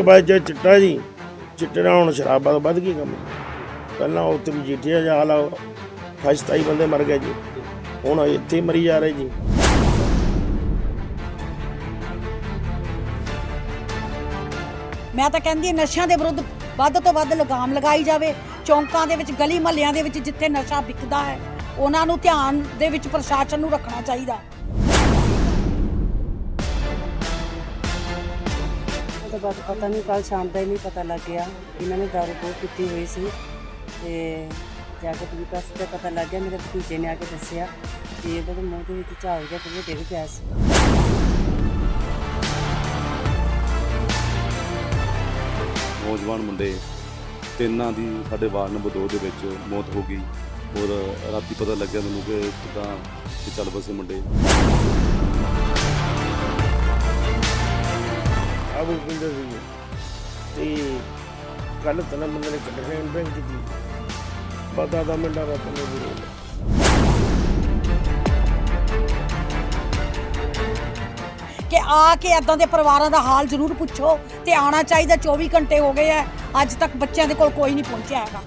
ਇੱਕ ਵਾਰ ਜੇ ਚਿੱਟਾ ਜੀ, ਚਿੱਟੇ ਨਾਲ ਹੁਣ ਸ਼ਰਾਬ ਵੱਧ ਵੱਧ ਗਈ ਕੰਮ। ਪਹਿਲਾਂ ਉੱਥੇ ਮਜੀਠੀਆ ਜਾ ਹਾਲ ਹਸਤਾਈ ਬੰਦੇ ਮਰ ਗਏ ਜੀ। ਹੁਣ ਇੱਥੇ ਮਰੀ ਜਾ ਰਹੇ ਜੀ। ਮੈਂ ਤਾਂ ਕਹਿੰਦੀ ਹਾਂ, ਨਸ਼ਿਆਂ ਦੇ ਵਿਰੁੱਧ ਵੱਧ ਤੋਂ ਵੱਧ ਲਗਾਮ ਲਗਾਈ ਜਾਵੇ। ਚੌਂਕਾਂ ਦੇ ਵਿੱਚ, ਗਲੀ ਮਹੱਲਿਆਂ ਦੇ ਵਿੱਚ ਜਿੱਥੇ ਨਸ਼ਾ ਵਿਕਦਾ ਹੈ, ਉਹਨਾਂ ਨੂੰ ਧਿਆਨ ਦੇ ਵਿੱਚ ਪ੍ਰਸ਼ਾਸਨ ਨੂੰ ਰੱਖਣਾ ਚਾਹੀਦਾ। ਉਹਦੇ ਬਾਅਦ ਪਤਾ ਨਹੀਂ ਕੱਲ ਸ਼ਾਮ ਦਾ ਹੀ ਨਹੀਂ ਪਤਾ ਲੱਗ ਗਿਆ ਇਹਨਾਂ ਨੇ ਦਾਰੂ ਬਹੁਤ ਪੀਤੀ ਹੋਈ ਸੀ। ਤੇ ਜਾ ਕੇ ਪੁਲਿਸ ਤੇ ਪਤਾ ਲੱਗ ਗਿਆ, ਮੇਰੇ ਭਤੀਜੇ ਨੇ ਆ ਕੇ ਦੱਸਿਆ ਕਿ ਇਹਦੇ ਦੇ ਮੂੰਹ ਦੇ ਵਿੱਚ ਝਾਗ ਜਿਹਾ ਪਹਿਲੇ ਡਿੱਗ ਪਿਆ ਸੀ। ਨੌਜਵਾਨ ਮੁੰਡੇ, ਤਿੰਨਾਂ ਦੀ ਸਾਡੇ ਵਾਰਡ ਨੰਬਰ 2 ਦੇ ਵਿੱਚ ਮੌਤ ਹੋ ਗਈ। ਔਰ ਰਾਤੀ ਪਤਾ ਲੱਗਿਆ ਮੈਨੂੰ ਕਿ ਕਿੱਦਾਂ, ਕਿ ਚੱਲ ਬਸੇ ਮੁੰਡੇ। ਆਬੂ ਪਿੰਦੇ ਸੀ ਤੇ ਕੱਲ ਤਨ ਬੰਦੇ ਨੇ ਕੱਢਣੇ ਬੈਂਕ ਕੀਤੀ ਪਤਾ ਦਾ ਮਿੰਟਾਂ ਦਾ ਤਨੇ ਵੀ ਕਿ ਆ ਕੇ ਐਦਾਂ ਦੇ ਪਰਿਵਾਰਾਂ ਦਾ ਹਾਲ ਜ਼ਰੂਰ ਪੁੱਛੋ ਤੇ ਆਣਾ ਚਾਹੀਦਾ 24 ਘੰਟੇ ਹੋ ਗਏ ਆ ਅੱਜ ਤੱਕ ਬੱਚਿਆਂ ਦੇ ਕੋਲ ਕੋਈ ਨਹੀਂ ਪਹੁੰਚਿਆ ਹੈਗਾ।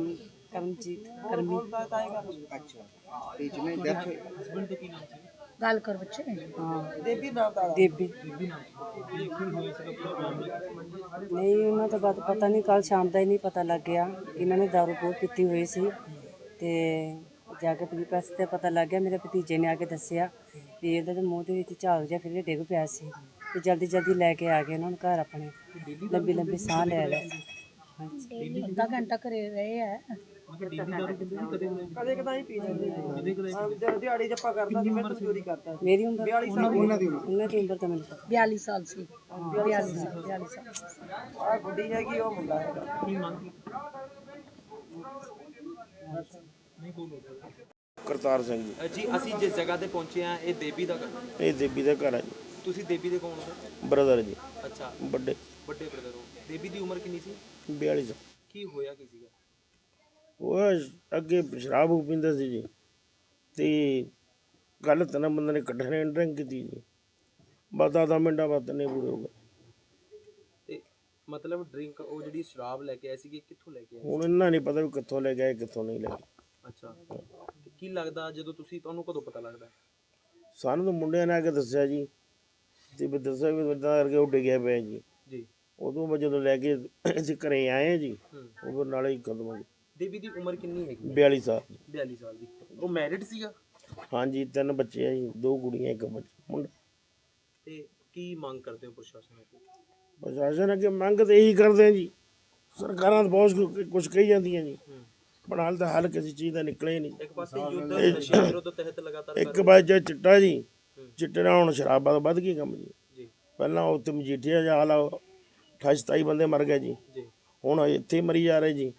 ਨਾਮ ਕਰਮਜੀਤ ਕਰਮੀ। ਗੱਲ ਕਰ ਬੱਚੇ। ਹਾਂ। ਦੇਬੀ ਨਾਮ ਦਾ ਦੇਬੀ ਨਹੀਂ ਉਹਨਾਂ ਤੋਂ ਬਾਅਦ ਪਤਾ ਨਹੀਂ ਕੱਲ ਸ਼ਾਮ ਦਾ ਹੀ ਨਹੀਂ ਪਤਾ ਲੱਗ ਗਿਆ ਇਹਨਾਂ ਨੇ ਦਾਰੂ ਬਹੁਤ ਪੀਤੀ ਹੋਈ ਸੀ। ਤੇ ਜਾ ਕੇ ਪੁਲਿਸ ਤੇ ਪਤਾ ਲੱਗ ਗਿਆ ਮੇਰੇ ਭਤੀਜੇ ਨੇ ਆ ਕੇ ਦੱਸਿਆ ਵੀ ਇਹਦੇ ਦੇ ਮੂੰਹ ਦੇ ਵਿੱਚ ਝਾਗ ਜਿਹਾ ਫਿਰ ਡਿੱਗ ਪਿਆ ਸੀ। ਤੇ ਜਲਦੀ ਜਲਦੀ ਲੈ ਕੇ ਆ ਗਏ ਉਹਨਾਂ ਨੂੰ ਘਰ ਆਪਣੇ। ਲੰਬੀ ਲੰਬੀ ਸਾਹ ਲੈ ਲਿਆ ਸੀ। ਹਾਂਜੀ। ਅੱਧਾ ਘੰਟਾ ਘਰੇ ਰਹੇ ਆ। ਮੇਰੀ ਉਮਰ 42 ਸਾਲ ਉਹਨਾਂ ਦੀ ਉਮਰ ਉਹਨਾਂ ਦੀ ਉਮਰ ਤਾਂ ਮੈਨੂੰ ਪਤਾ। 42 ਸਾਲ ਸੀ। 42 ਸਾਲ 42 ਸਾਲ। ਕਰਤਾਰ ਸਿੰਘ ਜੀ। ਜੀ ਅਸੀਂ ਜਿਸ ਜਗ੍ਹਾ ਤੇ ਪਹੁੰਚੇ ਆ ਇਹ ਦੇਵੀ ਦਾ ਘਰ? ਇਹ ਦੇਵੀ ਦਾ ਘਰ ਹੈ ਜੀ। ਤੁਸੀਂ ਦੇਵੀ ਦੇ ਕੌਣ ਹੋ? ਬ੍ਰਦਰ ਜੀ। ਅੱਛਾ। ਵੱਡੇ। ਵੱਡੇ ਬ੍ਰਦਰ ਹੋ। ਦੇਵੀ ਦੀ ਉਮਰ ਕਿੰਨੀ ਸੀ? 42 ਸਾਲ ਕੀ ਹੋਇਆ ਕੀ ਸੀਗਾ? ਉਹ ਅੱਗੇ ਸ਼ਰਾਬ ਉਹ ਪੀਂਦਾ ਸੀ ਜੀ। ਤੇ ਕੱਲ ਤਨ ਬੰਦੇ ਨੇ ਕੱਢਣੇ ਡਰਿੰਕ ਕੀਤੀ ਜੀ। ਬਤਾ ਦਾ ਮਿੰਟਾਂ ਬਾਅਦ ਨੇ ਪੂਰੇ ਹੋ ਗਏ। ਤੇ ਮਤਲਬ ਡਰਿੰਕ ਉਹ ਜਿਹੜੀ ਸ਼ਰਾਬ ਲੈ ਕੇ ਆਏ ਸੀਗੇ ਕਿੱਥੋਂ ਲੈ ਕੇ ਆਏ ਹੁਣ ਇਹਨਾਂ ਨਹੀਂ ਪਤਾ ਵੀ ਕਿੱਥੋਂ ਲੈ ਗਏ ਕਿੱਥੋਂ ਨਹੀਂ ਲੈ ਗਏ ਅੱਛਾ। ਤੇ ਕੀ ਲੱਗਦਾ ਜਦੋਂ ਤੁਸੀਂ ਤੁਹਾਨੂੰ ਕਦੋਂ ਪਤਾ ਲੱਗਦਾ? ਸਾਨੂੰ ਤਾਂ ਮੁੰਡਿਆਂ ਨੇ ਆ ਕੇ ਦੱਸਿਆ ਜੀ। ਤੇ ਵੀ ਦੱਸਿਆ ਵੀ ਇਦਾਂ ਕਰਕੇ ਉੱਡ ਗਿਆ ਪਿਆ ਜੀ। ਉਦੋਂ ਮੈਂ ਜਦੋਂ ਲੈ ਕੇ ਅਸੀਂ ਘਰੇ ਆਏ ਜੀ ਉਹ ਨਾਲੇ ਹੀ ਖਤਮ ਹੋ ਗਈ ਦੇਵੀ ਦੀ ਉਮਰ ਕਿੰਨੀ ਹੈਗੀ 42 ਸਾਲ। 42 ਸਾਲ ਦੀ। ਉਹ ਮੈਰਿਡ ਸੀਗਾ? ਹਾਂਜੀ ਤਿੰਨ ਬੱਚੇ ਆ ਜੀ ਦੋ ਕੁੜੀਆਂ ਇੱਕ ਮੁੰਡਾ। ਤੇ ਕੀ ਮੰਗ ਕਰਦੇ ਹੋ ਪ੍ਰਸ਼ਾਸਨ ਅੱਗੇ? ਪ੍ਰਸ਼ਾਸਨ ਅੱਗੇ ਮੰਗ ਤੇ ਇਹੀ ਕਰਦੇ ਆ ਜੀ। ਸਰਕਾਰਾਂ ਤਾਂ ਬਹੁਤ ਕੁਝ ਕਹੀ ਜਾਂਦੀਆਂ ਜੀ। ਹੂੰ। ਪਰ ਹਾਲ ਤਾਂ ਕਿਸੇ ਚੀਜ਼ ਦਾ ਨਿਕਲੇ ਨਹੀਂ। ਇੱਕ ਪਾਸੇ ਯੁੱਧ ਨਸ਼ਿਆਂ ਵਿਰੁੱਧ ਤਹਿਤ ਲਗਾਤਾਰ ਇੱਕ ਵਾਰ ਜੇ ਚਿੱਟਾ ਜੀ ਚਿੱਟੇ ਨਾਲ ਹੁਣ ਸ਼ਰਾਬ ਵੱਧ ਵੱਧ ਗਈ ਕੰਮ ਜੀ। ਜੀ। ਪਹਿਲਾਂ ਉੱਥੇ ਮਜੀਠੀਆ ਜਾ ਹਾਲ 28 27 ਬੰਦੇ ਮਰ ਗਏ ਜੀ। ਹੁਣ ਇੱਥੇ ਹੀ ਮਰੀ ਜਾ ਰਹੇ ਜੀ।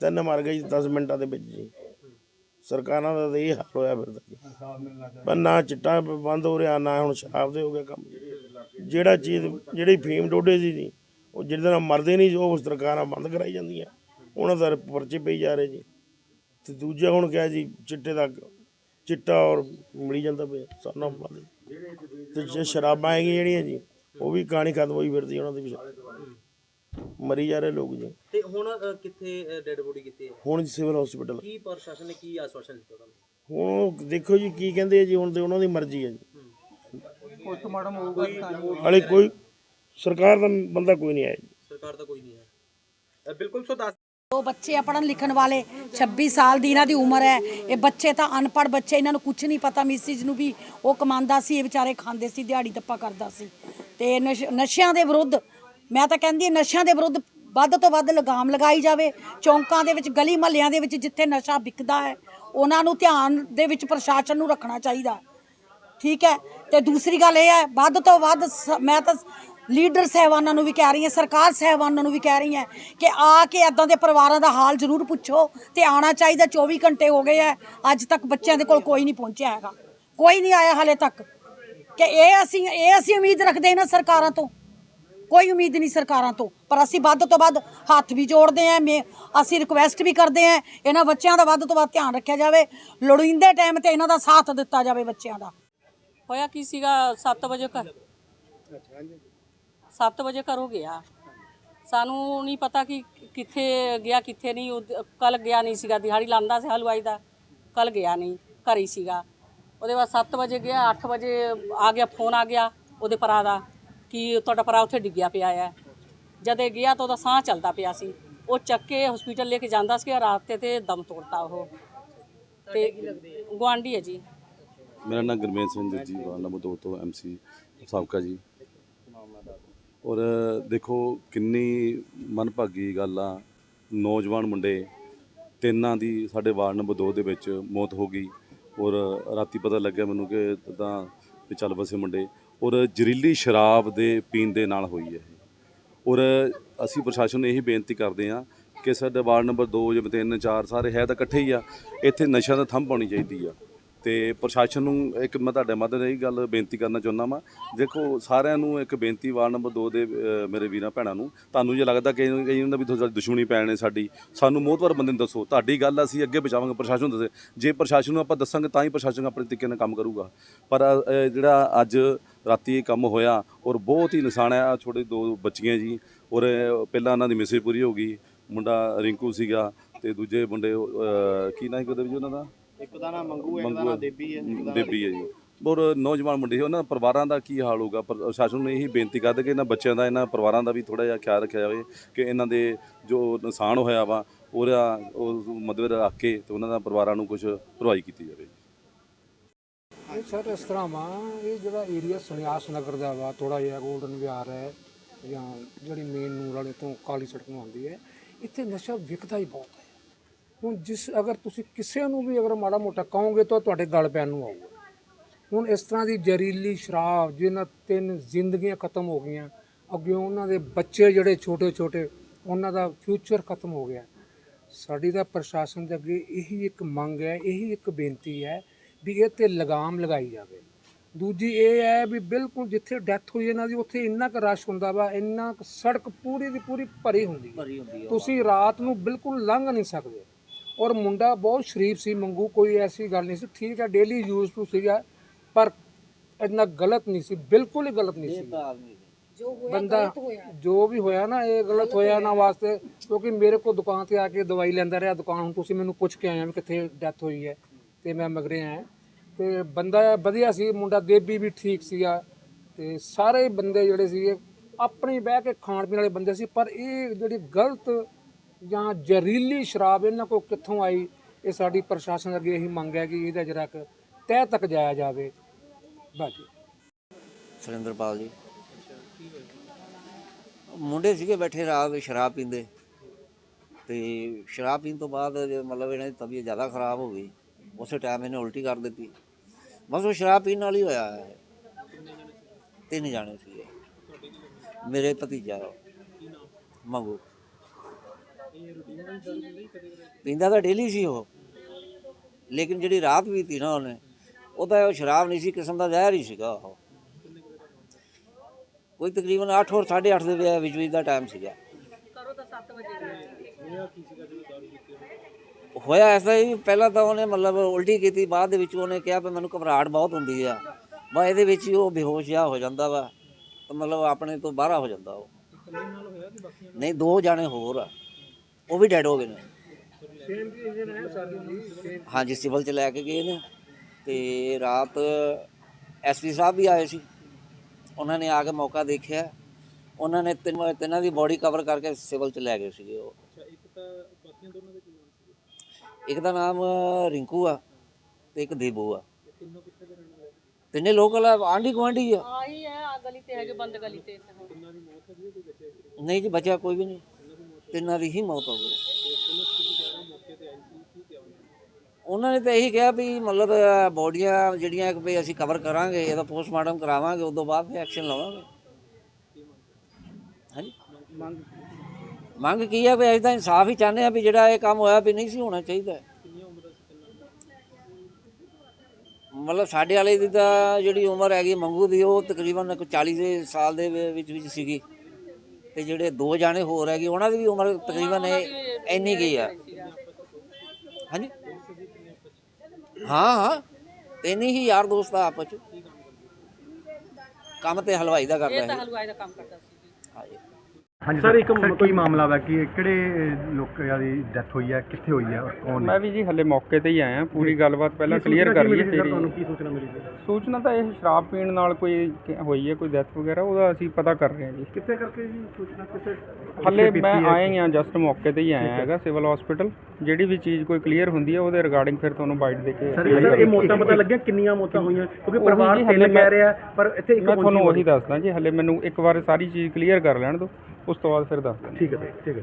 ਤਿੰਨ ਮਰ ਗਏ ਜੀ 10 ਮਿੰਟਾਂ ਦੇ ਵਿੱਚ ਜੀ। ਸਰਕਾਰਾਂ ਦਾ ਤਾਂ ਇਹ ਹਾਲ ਹੋਇਆ ਫਿਰਦਾ ਜੀ। ਪਰ ਨਾ ਚਿੱਟਾ ਬੰਦ ਹੋ ਰਿਹਾ ਨਾ ਹੁਣ ਸ਼ਰਾਬ ਦੇ ਹੋ ਗਿਆ ਕੰਮ ਜਿਹੜਾ ਚੀਜ਼ ਜਿਹੜੀ ਫੀਮ ਡੋਡੇ ਸੀ ਜੀ ਉਹ ਜਿਹਦੇ ਨਾਲ ਮਰਦੇ ਨਹੀਂ ਉਹ ਸਰਕਾਰਾਂ ਬੰਦ ਕਰਾਈ ਜਾਂਦੀਆਂ। ਉਹਨਾਂ ਦਾ ਪਰਚੇ ਪਈ ਜਾ ਰਹੇ ਜੀ। ਤੇ ਦੂਜਾ ਹੁਣ ਕਿਹਾ ਜੀ ਚਿੱਟੇ ਦਾ ਚਿੱਟਾ ਔਰ ਮਿਲੀ ਜਾਂਦਾ ਪਿਆ ਸਾਨਾ ਬੰਦ। ਤੇ ਜੇ ਸ਼ਰਾਬਾਂ ਹੈਗੀਆਂ ਜਿਹੜੀਆਂ ਜੀ ਉਹ ਵੀ ਕਹਾਣੀ ਖਤਮ ਹੋਈ ਫਿਰਦੀ ਉਹਨਾਂ ਦੀ ਵੀ। ਮਰੀ ਜਾ ਰਹੇ ਲੋਕ ਜੀ। ਤੇ ਹੁਣ ਅ, ਕਿੱਥੇ ਡੈੱਡ ਬੋਡੀ ਕਿੱਥੇ ਹੈ? ਹੁਣ ਸਿਵਲ ਹਸਪੀਟਲ। ਕੀ ਪ੍ਰਸ਼ਾਸਨ ਨੇ ਕੀ ਆਸ਼ਵਾਸਨ ਦਿੱਤਾ ਤੁਹਾਨੂੰ? ਹੁਣ ਉਹ ਦੇਖੋ ਜੀ ਕੀ ਕਹਿੰਦੇ ਆ ਜੀ ਹੁਣ ਤੇ ਉਹਨਾਂ ਦੀ ਮਰਜ਼ੀ ਹੈ। ਜੀ ਹਾਲੇ ਕੋਈ ਸਰਕਾਰ ਦਾ ਬੰਦਾ ਕੋਈ ਨਹੀਂ ਆਇਆ ਜੀ। ਸਰਕਾਰ ਦਾ ਕੋਈ ਨਹੀਂ ਹੈ ਅ, ਬਿਲਕੁਲ ਸੋ ਦੱਸ ਦੋ ਬੱਚੇ ਆ ਪੜਨ ਲਿਖਣ ਵਾਲੇ 26 ਸਾਲ ਦੀ ਇਹਨਾਂ ਦੀ ਉਮਰ ਹੈ। ਇਹ ਬੱਚੇ ਤਾਂ ਅਨਪੜ ਬੱਚੇ ਇਹਨਾਂ ਨੂੰ ਕੁਝ ਨਹੀਂ ਪਤਾ ਮਿਸਿਜ ਨੂੰ ਵੀ ਉਹ ਕਮਾਉਂਦਾ ਸੀ ਇਹ ਵਿਚਾਰੇ ਖਾਂਦੇ ਸੀ ਦਿਹਾੜੀ ਦੱਪਾ ਕਰਦਾ ਸੀ। ਤੇ ਨਸ਼- ਨਸ਼ਿਆਂ ਦੇ ਵਿਰੁੱਧ ਮੈਂ ਤਾਂ ਕਹਿੰਦੀ ਨਸ਼ਿਆਂ ਦੇ ਵਿਰੁੱਧ ਵੱਧ ਤੋਂ ਵੱਧ ਲਗਾਮ ਲਗਾਈ ਜਾਵੇ, ਚੌਂਕਾਂ ਦੇ ਵਿੱਚ, ਗਲੀ ਮਹੱਲਿਆਂ ਦੇ ਵਿੱਚ ਜਿੱਥੇ ਨਸ਼ਾ ਵਿਕਦਾ ਹੈ, ਉਹਨਾਂ ਨੂੰ ਧਿਆਨ ਦੇ ਵਿੱਚ ਪ੍ਰਸ਼ਾਸਨ ਨੂੰ ਰੱਖਣਾ ਚਾਹੀਦਾ। ਠੀਕ ਹੈ? ਤੇ ਦੂਸਰੀ ਗੱਲ ਇਹ ਹੈ, ਵੱਧ ਤੋਂ ਵੱਧ ਸ- ਮੈਂ ਤਾਂ ਲੀਡਰ ਸਹਿਬਾਨਾਂ ਨੂੰ ਵੀ ਕਹਿ ਰਹੀ ਹਾਂ, ਸਰਕਾਰ ਸਹਿਬਾਨਾਂ ਨੂੰ ਵੀ ਕਹਿ ਰਹੀ ਹਾਂ ਕਿ ਆ ਕੇ ਐਦਾਂ ਦੇ ਪਰਿਵਾਰਾਂ ਦਾ ਹਾਲ ਜ਼ਰੂਰ ਪੁੱਛੋ ਤੇ ਆਣਾ ਚਾਹੀਦਾ 24 ਘੰਟੇ ਹੋ ਗਏ ਹੈ, ਅੱਜ ਤੱਕ ਬੱਚਿਆਂ ਦੇ ਕੋਲ ਕੋਈ ਨਹੀਂ ਪਹੁੰਚਿਆ ਹੈਗਾ। ਕੋਈ ਨਹੀਂ ਆਇਆ ਹਾਲੇ ਤੱਕ। ਕਿ ਇਹ ਅਸੀਂ ਇਹ ਅਸੀਂ ਉਮੀਦ ਰੱਖਦੇ ਨਾ ਸਰਕਾਰਾਂ ਤੋਂ। ਕੋਈ ਉਮੀਦ ਨਹੀਂ ਸਰਕਾਰਾਂ ਤੋਂ। ਪਰ ਅਸੀਂ ਵੱਧ ਤੋਂ ਵੱਧ ਹੱਥ ਵੀ ਜੋੜਦੇ ਆਂ ਮੈਂ ਅਸੀਂ ਰਿਕੁਐਸਟ ਵੀ ਕਰਦੇ ਆਂ ਇਹਨਾਂ ਬੱਚਿਆਂ ਦਾ ਵੱਧ ਤੋਂ ਵੱਧ ਧਿਆਨ ਰੱਖਿਆ ਜਾਵੇ। ਲੋੜੀਂਦੇ ਟਾਈਮ ਤੇ ਇਹਨਾਂ ਦਾ ਸਾਥ ਦਿੱਤਾ ਜਾਵੇ ਬੱਚਿਆਂ ਦਾ। ਹੋਇਆ ਕੀ ਸੀਗਾ? 7 ਵਜੇ ਘਰ 7 ਵਜੇ ਘਰੋਂ ਗਿਆ। ਸਾਨੂੰ ਨਹੀਂ ਪਤਾ ਕਿ ਕਿੱਥੇ ਗਿਆ, ਕਿੱਥੇ ਨਹੀਂ। ਕੱਲ ਗਿਆ ਨਹੀਂ ਸੀਗਾ। ਦਿਹਾੜੀ ਲਾਂਦਾ ਸੀ ਹਲਵਾਈ ਦਾ। ਕੱਲ ਗਿਆ ਨਹੀਂ। ਘਰ ਹੀ ਸੀਗਾ। ਉਹਦੇ ਬਾਅਦ 7 ਵਜੇ ਗਿਆ 8 ਵਜੇ ਆ ਗਿਆ, ਫੋਨ ਆ ਗਿਆ ਉਹਦੇ ਭਰਾ ਦਾ। ਕਿ ਤੁਹਾਡਾ ਭਰਾ ਉੱਥੇ ਡਿੱਗਿਆ ਪਿਆ ਹੈ ਜਦੇ ਗਿਆ ਤਾਂ ਉਹਦਾ ਸਾਹ ਚੱਲਦਾ ਪਿਆ ਸੀ। ਉਹ ਚੱਕ ਕੇ ਹਸਪੀਟਲ ਲੈ ਕੇ ਜਾਂਦਾ ਸੀ ਰਾਤ ਤੇ ਦਮ ਤੋੜਤਾ ਉਹ। ਤੇ ਗੁਆਂਢੀ ਹੈ ਜੀ। ਮੇਰਾ ਨਾਮ ਗੁਰਮੇਲ ਸਿੰਘ ਜੀ ਵਾਰਡ ਨੰਬਰ 2 ਤੋਂ ਐਮਸੀ ਸਾਬਕਾ ਜੀ। ਔਰ ਦੇਖੋ ਕਿੰਨੀ ਮਨਭਾਗੀ ਗੱਲ ਆ। ਨੌਜਵਾਨ ਮੁੰਡੇ, ਤਿੰਨਾਂ ਦੀ ਸਾਡੇ ਵਾਰਡ ਨੰਬਰ 2 ਦੇ ਵਿੱਚ ਮੌਤ ਹੋ ਗਈ। ਔਰ ਰਾਤੀ ਪਤਾ ਲੱਗਿਆ ਮੈਨੂੰ ਕਿ ਤਾਂ ਚੱਲ ਵਸੇ ਮੁੰਡੇ। ਔਰ ਜ਼ਹਿਰੀਲੀ ਸ਼ਰਾਬ ਦੇ ਪੀਣ ਦੇ ਨਾਲ ਹੋਈ ਹੈ ਔਰ ਅਸੀਂ ਪ੍ਰਸ਼ਾਸਨ ਨੂੰ ਇਹੀ ਬੇਨਤੀ ਕਰਦੇ ਹਾਂ ਕਿ ਸਾਡੇ ਵਾਰਡ ਨੰਬਰ 2 ਜਿਵੇਂ 3 4 ਸਾਰੇ ਹੈ ਤਾਂ ਇਕੱਠੇ ਹੀ ਆ। ਇੱਥੇ ਨਸ਼ਿਆਂ ਦਾ ਥੰਮ ਪਾਉਣੀ ਚਾਹੀਦੀ ਆ। ਤੇ ਪ੍ਰਸ਼ਾਸਨ ਨੂੰ ਇੱਕ ਮੈਂ ਤੁਹਾਡੇ ਮਾਧਿਅਮ ਰਾਹੀਂ ਗੱਲ ਬੇਨਤੀ ਕਰਨਾ ਚਾਹੁੰਦਾ ਵਾਂ। ਦੇਖੋ, ਸਾਰਿਆਂ ਨੂੰ ਇੱਕ ਬੇਨਤੀ ਵਾਰਡ ਨੰਬਰ 2 ਦੇ ਮੇਰੇ ਵੀਰਾਂ ਭੈਣਾਂ ਨੂੰ, ਤੁਹਾਨੂੰ ਜੇ ਲੱਗਦਾ ਕਿ ਕਈ ਹੁੰਦਾ ਵੀ ਤੁਹਾਡੀ ਦੁਸ਼ਮਣੀ ਪੈਣੇ ਸਾਡੀ, ਸਾਨੂੰ ਮੋਹਤਵਰ ਬੰਦੇ ਨੂੰ ਦੱਸੋ। ਤੁਹਾਡੀ ਗੱਲ ਅਸੀਂ ਅੱਗੇ ਬਚਾਵਾਂਗੇ ਪ੍ਰਸ਼ਾਸਨ ਨੂੰ ਦੱਸੇ। ਜੇ ਪ੍ਰਸ਼ਾਸਨ ਨੂੰ ਆਪਾਂ ਦੱਸਾਂਗੇ, ਤਾਂ ਹੀ ਪ੍ਰਸ਼ਾਸਨ ਆਪਣੇ ਤਰੀਕੇ ਨਾਲ ਕੰਮ ਕਰੂਗਾ। ਪਰ ਜਿਹੜਾ ਅੱਜ ਰਾਤੀ ਇਹ ਕੰਮ ਹੋਇਆ ਔਰ ਬਹੁਤ ਹੀ ਨੁਕਸਾਨ ਆ ਛੋਟੇ ਦੋ ਬੱਚੀਆਂ ਜੀ ਔਰ ਪਹਿਲਾਂ ਉਹਨਾਂ ਦੀ ਮਿਸੇ ਪੂਰੀ ਹੋ ਗਈ। ਮੁੰਡਾ ਰਿੰਕੂ ਸੀਗਾ ਤੇ ਦੂਜੇ ਮੁੰਡੇ ਅਹ, ਕੀ ਨਾਂ ਸੀ ਉਹਦੇ ਵਿੱਚ ਉਹਨਾਂ ਦਾ? ਇੱਕ ਦਾ ਨਾਮ ਮੰਗੂ ਇੱਕ ਦਾ ਨਾਮ ਦੇਬੀ ਹੈ ਦੇਬੀ ਹੈ ਜੀ। ਔਰ ਨੌਜਵਾਨ ਮੁੰਡੇ ਸੀ ਉਹਨਾਂ ਪਰਿਵਾਰਾਂ ਦਾ ਕੀ ਹਾਲ ਹੋਊਗਾ? ਪ੍ਰਸ਼ਾਸਨ ਨੂੰ ਇਹੀ ਬੇਨਤੀ ਕਰਦੇ ਕਿ ਇਹਨਾਂ ਬੱਚਿਆਂ ਦਾ ਇਹਨਾਂ ਪਰਿਵਾਰਾਂ ਦਾ ਵੀ ਥੋੜਾ ਜਿਹਾ ਖਿਆਲ ਰੱਖਿਆ ਜਾਵੇ ਕਿ ਇਹਨਾਂ ਦੇ ਜੋ ਨੁਕਸਾਨ ਹੋਇਆ ਵਾ ਉਹਦਾ ਉਹ ਮਦਦ ਰੱਖ ਕੇ ਤੇ ਉਹਨਾਂ ਦਾ ਪਰਿਵਾਰਾਂ ਨੂੰ ਕੁਝ ਭਰਵਾਈ ਕੀਤੀ ਜਾਵੇ। ਇਹ ਸਰ, ਇਸ ਤਰ੍ਹਾਂ ਵਾ, ਇਹ ਜਿਹੜਾ ਏਰੀਆ ਸੁਨਿਆਸ ਨਗਰ ਦਾ ਵਾ ਥੋੜਾ ਜਿਹਾ ਗੋਲਡਨ ਵਿਹਾਰ ਹੈ, ਜਾਂ ਜਿਹੜੀ ਮੇਨ ਨੂਰ ਵਾਲੇ ਤੋਂ ਕਾਲੀ ਸੜਕ ਨੂੰ ਆਉਂਦੀ ਹੈ, ਇੱਥੇ ਨਸ਼ਾ ਵਿਕਦਾ ਹੀ ਬਹੁਤ ਹੈ। ਹੁਣ ਜਿਸ, ਅਗਰ ਤੁਸੀਂ ਕਿਸੇ ਨੂੰ ਵੀ ਅਗਰ ਮਾੜਾ ਮੋਟਾ ਕਹੋਗੇ ਤਾਂ ਤੁਹਾਡੇ ਗਲ ਪੈਣ ਨੂੰ ਆਊਗਾ। ਹੁਣ ਇਸ ਤਰ੍ਹਾਂ ਦੀ ਜ਼ਹਿਰੀਲੀ ਸ਼ਰਾਬ, ਜਿਹਨਾਂ ਤਿੰਨ ਜ਼ਿੰਦਗੀਆਂ ਖਤਮ ਹੋ ਗਈਆਂ, ਅੱਗੇ ਉਹਨਾਂ ਦੇ ਬੱਚੇ ਜਿਹੜੇ ਛੋਟੇ ਛੋਟੇ ਉਹਨਾਂ ਦਾ ਫਿਊਚਰ ਖਤਮ ਹੋ ਗਿਆ। ਸਾਡੀ ਤਾਂ ਪ੍ਰਸ਼ਾਸਨ ਦੇ ਅੱਗੇ ਇਹੀ ਇੱਕ ਮੰਗ ਹੈ, ਇਹੀ ਇੱਕ ਬੇਨਤੀ ਹੈ ਵੀ ਇਹ ਤੇ ਲਗਾਮ ਲਗਾਈ ਜਾਵੇ। ਦੂਜੀ ਇਹ ਹੈ ਵੀ ਬਿਲਕੁਲ ਜਿੱਥੇ ਡੈਥ ਹੋਈ ਇਹਨਾਂ ਦੀ ਉੱਥੇ ਇੰਨਾ ਕੁ ਰਸ਼ ਹੁੰਦਾ ਵਾ ਇੰਨਾ ਕੁ ਸੜਕ ਪੂਰੀ ਦੀ ਪੂਰੀ ਭਰੀ ਹੁੰਦੀ ਹੈ ਤੁਸੀਂ ਰਾਤ ਨੂੰ ਬਿਲਕੁਲ ਲੰਘ ਨਹੀਂ ਸਕਦੇ। ਔਰ ਮੁੰਡਾ ਬਹੁਤ ਸ਼ਰੀਫ ਸੀ ਮੰਗੂ ਕੋਈ ਐਸੀ ਗੱਲ ਨਹੀਂ ਸੀ। ਠੀਕ ਹੈ ਡੇਲੀ ਯੂਜ਼ ਟੂ ਸੀਗਾ ਪਰ ਇੰਨਾ ਗਲਤ ਨਹੀਂ ਸੀ ਬਿਲਕੁਲ ਹੀ ਗਲਤ ਨਹੀਂ ਸੀ। ਬੰਦਾ ਜੋ ਵੀ ਹੋਇਆ ਨਾ ਇਹ ਗਲਤ ਹੋਇਆ ਨਾ ਵਾਸਤੇ ਕਿਉਂਕਿ ਮੇਰੇ ਕੋਲ ਦੁਕਾਨ ਤੇ ਆ ਕੇ ਦਵਾਈ ਲੈਂਦਾ ਰਿਹਾ ਦੁਕਾਨ ਹੁਣ ਤੁਸੀਂ ਮੈਨੂੰ ਪੁੱਛ ਕੇ ਆਏ ਹੋ ਵੀ ਕਿੱਥੇ ਡੈਥ ਹੋਈ ਹੈ। ਤੇ ਮੈਂ ਮਗਰੇ ਆਇਆ। ਤੇ ਬੰਦਾ ਵਧੀਆ ਸੀ, ਮੁੰਡਾ ਦੇਬੀ ਵੀ ਠੀਕ ਸੀਗਾ। ਤੇ ਸਾਰੇ ਬੰਦੇ ਜਿਹੜੇ ਸੀਗੇ, ਆਪਣੀ ਬਹਿ ਕੇ ਖਾਣ ਪੀਣ ਵਾਲੇ ਬੰਦੇ ਸੀ, ਪਰ ਇਹ ਜਿਹੜੀ ਗਲਤ ਜਾਂ ਜ਼ਹਿਰੀਲੀ ਸ਼ਰਾਬ ਇਹਨਾਂ ਕੋਲ ਕਿੱਥੋਂ ਆਈ, ਇਹ ਸਾਡੀ ਪ੍ਰਸ਼ਾਸਨ ਅੱਗੇ ਇਹੀ ਮੰਗ ਹੈ ਕਿ ਇਹਦਾ ਜਰਾ ਕੁ ਤਹਿ ਤੱਕ ਜਾਇਆ ਜਾਵੇ। ਬਾਕੀ ਸੁਰਿੰਦਰਪਾਲ ਜੀ। ਮੁੰਡੇ ਸੀਗੇ ਬੈਠੇ ਰਾਤ ਸ਼ਰਾਬ ਪੀਂਦੇ। ਤੇ ਸ਼ਰਾਬ ਪੀਣ ਤੋਂ ਬਾਅਦ ਮਤਲਬ ਇਹਨਾਂ ਦੀ ਤਬੀਅਤ ਜ਼ਿਆਦਾ ਖਰਾਬ ਹੋ ਗਈ ਉਸੇ ਟਾਈਮ ਇਹਨੇ ਉਲਟੀ ਕਰ ਦਿੱਤੀ। ਬਸ ਉਹ ਸ਼ਰਾਬ ਪੀਣ ਨਾਲ ਹੀ ਹੋਇਆ ਹੈ। ਤਿੰਨ ਜਾਣੇ ਸੀਗੇ ਮੇਰੇ ਭਤੀਜਾ ਮੰਗੂ। ਪੀਂਦਾ ਤਾਂ ਡੇਲੀ ਸੀ ਉਹ। ਲੇਕਿਨ ਜਿਹੜੀ ਰਾਤ ਵੀ ਪੀ ਨਾ ਉਹਨੇ ਉਹ ਤਾਂ ਉਹ ਸ਼ਰਾਬ ਨਹੀਂ ਸੀ ਕਿਸਮ ਦਾ ਜ਼ਹਿਰ ਹੀ ਸੀਗਾ ਉਹ। ਕੋਈ ਤਕਰੀਬਨ 8 ਔਰ 8:30 ਦੇ ਵਿੱਚ ਵਿੱਚ ਦਾ ਟਾਈਮ ਸੀਗਾ। ਹੋਇਆ ਐਸਾ ਹੀ, ਪਹਿਲਾਂ ਤਾਂ ਉਹਨੇ ਮਤਲਬ ਉਲਟੀ ਕੀਤੀ, ਬਾਅਦ ਦੇ ਵਿੱਚ ਉਹਨੇ ਕਿਹਾ ਵੀ ਮੈਨੂੰ ਘਬਰਾਹਟ ਬਹੁਤ ਹੁੰਦੀ ਆ। ਬਾ ਇਹਦੇ ਵਿੱਚ ਹੀ ਉਹ ਬੇਹੋਸ਼ ਜਿਹਾ ਹੋ ਜਾਂਦਾ ਵਾ, ਤਾਂ ਮਤਲਬ ਆਪਣੇ ਤੋਂ ਬਾਹਰ ਹੋ ਜਾਂਦਾ ਉਹ। ਨਹੀਂ, ਦੋ ਜਾਣੇ ਹੋਰ ਆ, ਉਹ ਵੀ ਡੈਡ ਹੋ ਗਏ ਨੇ। ਹਾਂਜੀ ਸਿਵਲ ਚ ਲੈ ਕੇ ਗਏ ਨੇ, ਤੇ ਰਾਤ ਐਸਪੀ ਸਾਹਿਬ ਵੀ ਆਏ ਸੀ। ਉਹਨਾਂ ਨੇ ਆ ਕੇ ਮੌਕਾ ਦੇਖਿਆ। ਉਹਨਾਂ ਨੇ ਤਿੰਨ ਤਿੰਨਾਂ ਦੀ ਬੋਡੀ ਕਵਰ ਕਰਕੇ ਸਿਵਲ ਚ ਲੈ ਗਏ ਸੀਗੇ ਉਹ। ਇੱਕ ਦਾ ਨਾਮ ਰਿੰਕੂ ਆ ਤੇ ਇੱਕ ਦੇਬੂ ਆ। ਤਿੰਨੇ ਲੋਕਲ ਆ ਆਂਢੀ ਗੁਆਂਢੀ ਆ। ਆਹੀ ਹੈ ਆ ਗਲੀ ਤੇ ਹੈਗੇ ਬੰਦ ਗਲੀ ਤੇ ਨਹੀਂ ਜੀ ਬਚਿਆ ਕੋਈ ਵੀ ਨਹੀਂ। ਤਿੰਨਾਂ ਦੀ ਹੀ ਮੌਤ ਹੋ ਗਈ। ਉਹਨਾਂ? ਨੇ ਤਾਂ ਇਹੀ ਕਿਹਾ ਵੀ ਮਤਲਬ ਬੋਡੀਆਂ ਜਿਹੜੀਆਂ ਕਿ ਵੀ ਅਸੀਂ ਕਵਰ ਕਰਾਂਗੇ ਇਹਦਾ ਪੋਸਟਮਾਰਟਮ ਕਰਾਵਾਂਗੇ ਉਸ ਤੋਂ ਬਾਅਦ ਫਿਰ ਐਕਸ਼ਨ ਲਵਾਂਗੇ। ਹਾਂਜੀ। ਮੰਗ ਕੀ ਹੈ ਵੀ ਅਸੀਂ ਤਾਂ ਇਨਸਾਫ ਹੀ ਚਾਹੁੰਦੇ ਆ ਵੀ ਜਿਹੜਾ ਇਹ ਕੰਮ ਹੋਇਆ ਵੀ ਨਹੀਂ ਸੀ ਹੋਣਾ ਚਾਹੀਦਾ। ਮਤਲਬ ਸਾਡੇ ਵਾਲੇ ਦੀ ਤਾਂ ਜਿਹੜੀ ਉਮਰ ਹੈਗੀ ਮੰਗੂ ਦੀ ਉਹ ਤਕਰੀਬਨ ਕੋਈ 40 ਦੇ ਸਾਲ ਦੇ ਵਿੱਚ ਵਿੱਚ ਸੀਗੀ। ਤੇ ਜਿਹੜੇ ਦੋ ਜਾਣੇ ਹੋਰ ਹੈਗੇ ਉਹਨਾਂ ਦੀ ਵੀ ਉਮਰ ਤਕਰੀਬਨ ਇਹ ਇੰਨੀ ਕੀ ਆ। ਹਾਂਜੀ? ਹਾਂ ਹਾਂ। ਇੰਨੀ ਹੀ ਯਾਰ ਦੋਸਤ ਆ ਆਪਸ ਚ। ਕੰਮ ਤੇ ਹਲਵਾਈ ਦਾ ਕਰਦਾ ਇਹ ਤਾਂ ਹੈ ਹਲਵਾਈ ਦਾ ਕੰਮ ਕਰਦਾ ਸੀ। ਹਾਂਜੀ। ਹਾਂਜੀ ਸਰ ਇੱਕ ਕੀ ਮਾਮਲਾ ਵਾ? ਕਿ ਕਿਹੜੇ ਲੋਕਾਂ ਦੀ ਡੈਥ ਹੋਈ ਹੈ ਕਿੱਥੇ ਹੋਈ ਹੈ ਔਰ ਕੌਣ ਮੈਂ ਵੀ ਜੀ ਹਲੇ ਮੌਕੇ ਤੇ ਹੀ ਆਇਆ ਪੂਰੀ ਗੱਲਬਾਤ ਪਹਿਲਾਂ ਕਲੀਅਰ ਕਰ ਲਈਏ ਫਿਰ ਤੁਹਾਨੂੰ ਕੀ ਸੂਚਨਾ ਮਿਲੀ ਸੀ? ਸੂਚਨਾ ਤਾਂ ਇਹ ਸ਼ਰਾਬ ਪੀਣ ਨਾਲ ਕੋਈ ਹੋਈ ਹੈ ਕੋਈ ਡੈਥ ਵਗੈਰਾ ਉਹਦਾ ਅਸੀਂ ਪਤਾ ਕਰ ਰਹੇ ਹਾਂ ਜੀ। ਕਿੱਥੇ ਕਰਕੇ ਜੀ ਸੂਚਨਾ ਕਿੱਥੇ ਹਲੇ ਮੈਂ ਆਇਆ ਹੀ ਆ ਜਸਟ ਮੌਕੇ ਤੇ ਹੀ ਆਇਆ ਹੈਗਾ ਸਿਵਲ ਹਸਪੀਟਲ ਜਿਹੜੀ ਵੀ ਚੀਜ਼ ਕੋਈ ਕਲੀਅਰ ਹੁੰਦੀ ਹੈ ਉਹਦੇ ਰਿਗਾਰਡਿੰਗ ਫਿਰ ਤੁਹਾਨੂੰ ਬਾਈਟ ਦੇ ਕੇ ਸਰ ਇਹ ਮੌਤਾਂ ਪਤਾ ਲੱਗਿਆ ਕਿੰਨੀਆਂ ਮੌਤਾਂ ਹੋਈਆਂ? ਕਿਉਂਕਿ ਪਰਿਵਾਰ ਤਿੰਨ ਕਹਿ ਰਿਹਾ ਪਰ ਇੱਥੇ ਇੱਕ ਮੈਂ ਤੁਹਾਨੂੰ ਉਹੀ ਦੱਸਦਾ ਜੀ ਹਲੇ ਮੈਨੂੰ ਇੱਕ ਵਾਰ ਸਾਰੀ ਚੀਜ਼ ਕਲੀਅਰ ਕਰ ਲੈਣ ਦਿਓ। ਉਸ ਤੋਂ ਬਾਅਦ ਫਿਰ ਦੱਸ ਦਿੰਦਾ ਠੀਕ ਹੈ ਸਰ ਠੀਕ ਹੈ।